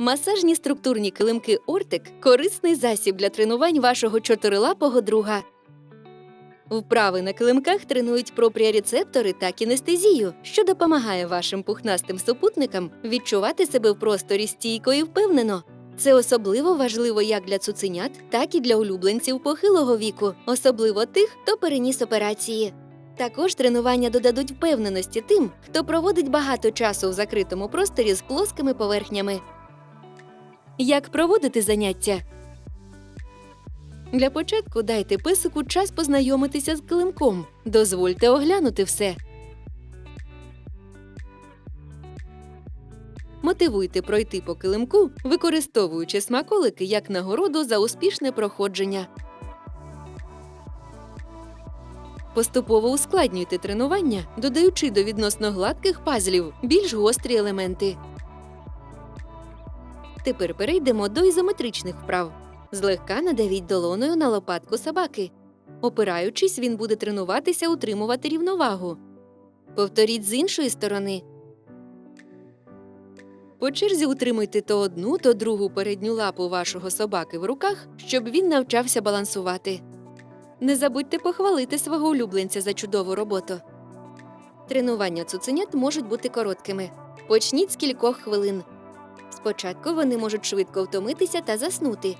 Масажні структурні килимки Ортик корисний засіб для тренувань вашого чотирилапого друга. Вправи на килимках тренують пропріорецептори та кінестезію, що допомагає вашим пухнастим супутникам відчувати себе в просторі стійко і впевнено. Це особливо важливо як для цуценят, так і для улюбленців похилого віку, особливо тих, хто переніс операції. Також тренування додадуть впевненості тим, хто проводить багато часу в закритому просторі з плоскими поверхнями. Як проводити заняття? Для початку дайте песику час познайомитися з килимком. Дозвольте оглянути все. Мотивуйте пройти по килимку, використовуючи смаколики як нагороду за успішне проходження. Поступово ускладнюйте тренування, додаючи до відносно гладких пазлів більш гострі елементи. Тепер перейдемо до ізометричних вправ. Злегка надавіть долоною на лопатку собаки. Опираючись, він буде тренуватися утримувати рівновагу. Повторіть з іншої сторони. По черзі утримуйте то одну, то другу передню лапу вашого собаки в руках, щоб він навчався балансувати. Не забудьте похвалити свого улюбленця за чудову роботу. Тренування цуценят можуть бути короткими. Почніть з кількох хвилин. Спочатку вони можуть швидко втомитися та заснути.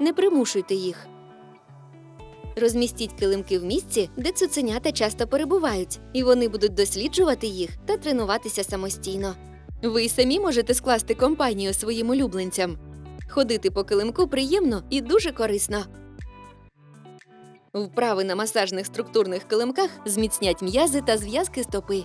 Не примушуйте їх. Розмістіть килимки в місці, де цуценята часто перебувають, і вони будуть досліджувати їх та тренуватися самостійно. Ви й самі можете скласти компанію своїм улюбленцям. Ходити по килимку приємно і дуже корисно. Вправи на масажних структурних килимках зміцнять м'язи та зв'язки стопи.